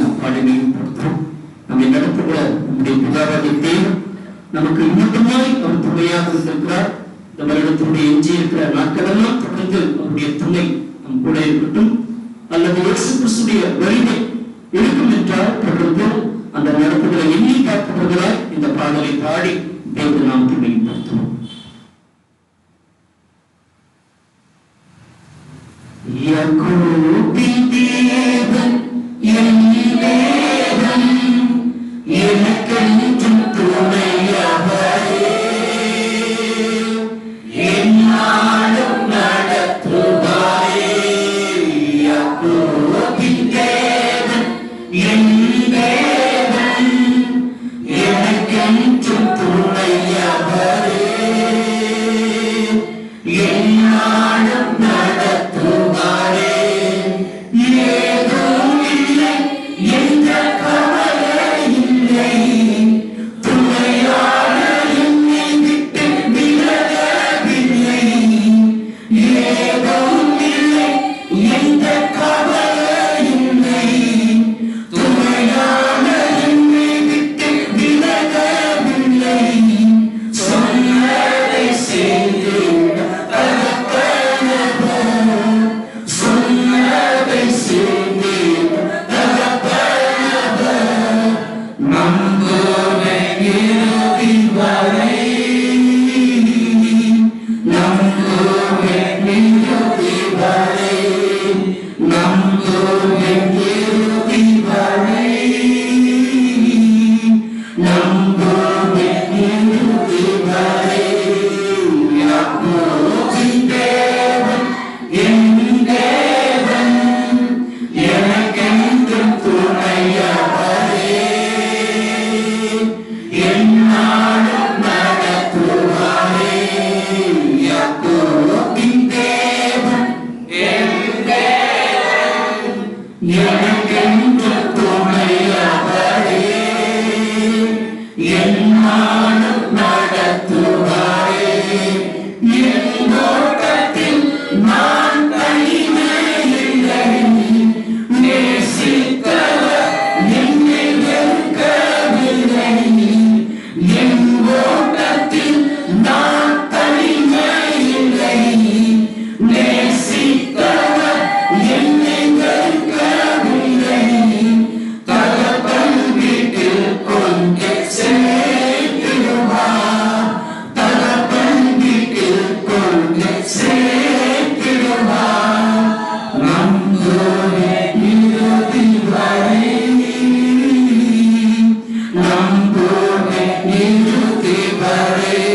கருணையும் அந்த நடப்புகளை எண்ணி பார்க்கப்படுகிறார் இந்த பாடலை பாடி தேவ நாம் துணைப்படுத்துவோம். Yeah, cool. Mary.